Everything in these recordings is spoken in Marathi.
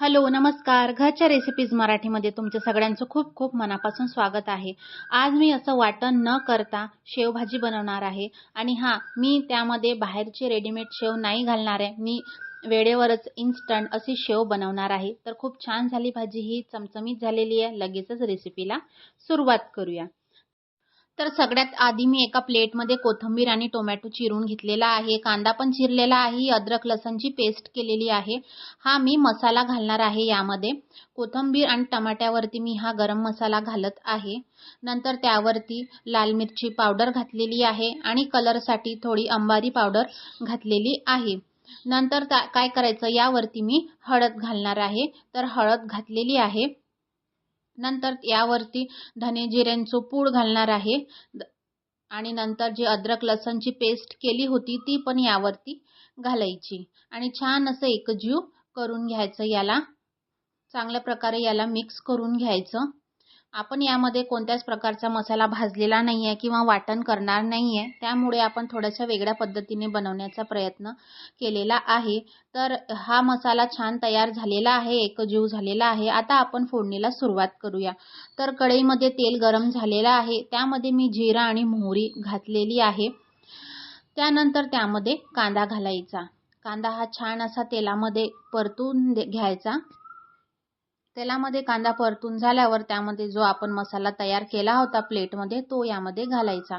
हॅलो नमस्कार. घरच्या रेसिपीज मराठीमध्ये तुमच्या सगळ्यांचं खूप खूप मनापासून स्वागत आहे. आज मी असं वाटण न करता शेवभाजी बनवणार आहे. आणि हां मी त्यामध्ये बाहेरचे रेडीमेड शेव नाही घालणार आहे. मी वेळेवरच इन्स्टंट अशी शेव बनवणार आहे. तर खूप छान झाली भाजी. ही चमचमीत झालेली आहे. लगेचच रेसिपीला सुरुवात करूया. तर सगळ्यात आधी मी एका प्लेटमध्ये कोथिंबीर आणि टोमॅटो चिरून घेतलेला आहे. कांदा पण चिरलेला आहे. अद्रक लसणची पेस्ट केलेली आहे. हा मी मसाला घालणार आहे यामध्ये. कोथिंबीर आणि टमाट्यावरती मी हा गरम मसाला घालत आहे. नंतर त्यावरती लाल मिरची पावडर घातलेली आहे आणि कलरसाठी थोडी अंबारी पावडर घातलेली आहे. नंतर काय करायचं? यावरती मी हळद घालणार आहे. तर हळद घातलेली आहे. नंतर यावरती धने जिऱ्यांचं पूड घालणार आहे. आणि नंतर जी अद्रक लसणची पेस्ट केली होती ती पण यावरती घालायची. आणि छान असं एकजीव करून घ्यायचं याला. चांगल्या प्रकारे याला मिक्स करून घ्यायचं. आपण यामध्ये कोणत्याच प्रकारचा मसाला भाजलेला नाही आहे किंवा वाटण करणार नाही आहे त्यामुळे आपण थोड्याशा वेगळ्या पद्धतीने बनवण्याचा प्रयत्न केलेला आहे. तर हा मसाला छान तयार झालेला आहे एकजीव झालेला आहे. आता आपण फोडणीला सुरुवात करूया. तर कढईमध्ये तेल गरम झालेलं आहे. त्यामध्ये मी जिरा आणि मोहरी घातलेली आहे. त्यानंतर त्यामध्ये कांदा घालायचा. कांदा हा छान असा तेलामध्ये परतून घ्यायचा. तेलामध्ये कांदा परतून झाल्यावर त्यामध्ये जो आपण मसाला तयार केला होता प्लेटमध्ये तो यामध्ये घालायचा.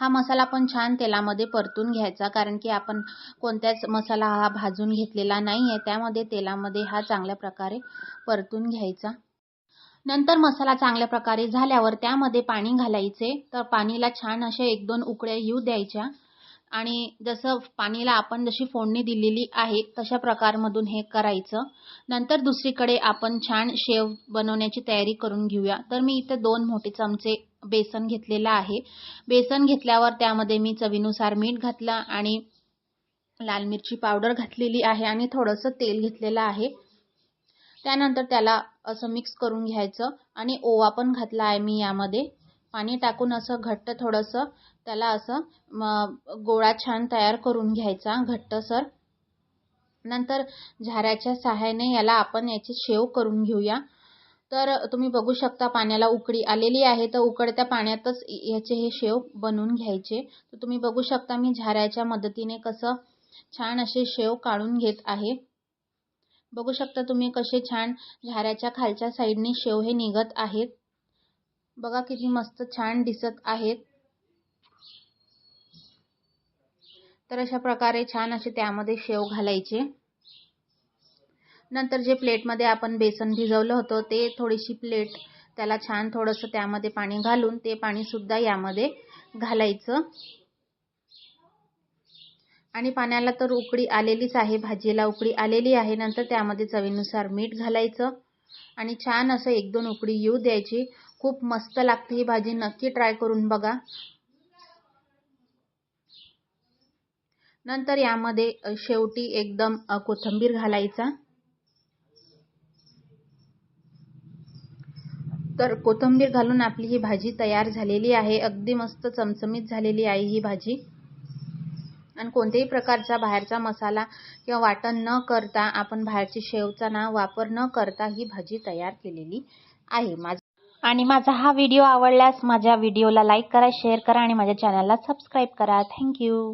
हा मसाला पण छान तेलामध्ये परतून घ्यायचा कारण की आपण कोणत्याच मसाला हा भाजून घेतलेला नाही आहे त्यामध्ये तेलामध्ये हा चांगल्या प्रकारे परतून घ्यायचा. नंतर मसाला चांगल्या प्रकारे झाल्यावर त्यामध्ये पाणी घालायचे. तर पाणीला छान असे एक दोन उकळ्या येऊ द्यायच्या. आणि जसं पाणीला आपण जशी फोडणी दिलेली आहे तशा प्रकारमधून हे करायचं. नंतर दुसरीकडे आपण छान शेव बनवण्याची तयारी करून घेऊया. तर मी इथं दोन मोठे चमचे बेसन घेतलेलं आहे. बेसन घेतल्यावर त्यामध्ये मी चवीनुसार मीठ घातलं आणि लाल मिरची पावडर घातलेली आहे आणि थोडंसं तेल घेतलेलं आहे. त्यानंतर त्याला असं मिक्स करून घ्यायचं आणि ओवा पण घातला आहे मी यामध्ये. पाणी टाकून असं घट्ट थोडंसं त्याला असं गोळा छान तयार करून घ्यायचा घट्टसर नंतर झाऱ्याच्या सहाय्याने याला आपण याची शेव करून घेऊया. तर तुम्ही बघू शकता पाण्याला उकडी आलेली आहे तर उकडत्या पाण्यातच याचे हे शेव बनवून घ्यायचे. तर तुम्ही बघू शकता मी झाऱ्याच्या मदतीने कसं छान असे शेव काढून घेत आहे. बघू शकता तुम्ही कसे छान झाऱ्याच्या खालच्या साईडने शेव हे निघत आहेत. बघा किती मस्त छान दिसत आहेत. तर अशा प्रकारे छान असे त्यामध्ये शेव घालायचे. नंतर जे प्लेटमध्ये आपण बेसन भिजवलं होतं ते थोडीशी प्लेट त्याला छान थोडंसं त्यामध्ये पाणी घालून ते पाणीसुद्धा यामध्ये घालायचं. आणि पाण्याला तर उकळी आलेलीच आहे भाजीला उकळी आलेली आहे. नंतर त्यामध्ये चवीनुसार मीठ घालायचं. आणि छान असं एक दोन उकळी येऊ द्यायची. खूप मस्त लागते ही भाजी. नक्की ट्राय करून बघा. नंतर यामध्ये शेवटी एकदम कोथिंबीर घालायचा. तर कोथिंबीर घालून आपली ही भाजी तयार झालेली आहे. अगदी मस्त चमचमीत झालेली आहे ही भाजी. आणि कोणत्याही प्रकारचा बाहेरचा मसाला किंवा वाटण न करता आपण बाहेरची शेवचा ना वापर न करता ही भाजी तयार केलेली आहे. आणि माझा हा व्हिडिओ आवडल्यास माझ्या व्हिडिओला लाईक करा शेअर करा आणि माझ्या चॅनलला सबस्क्राईब करा. थँक्यू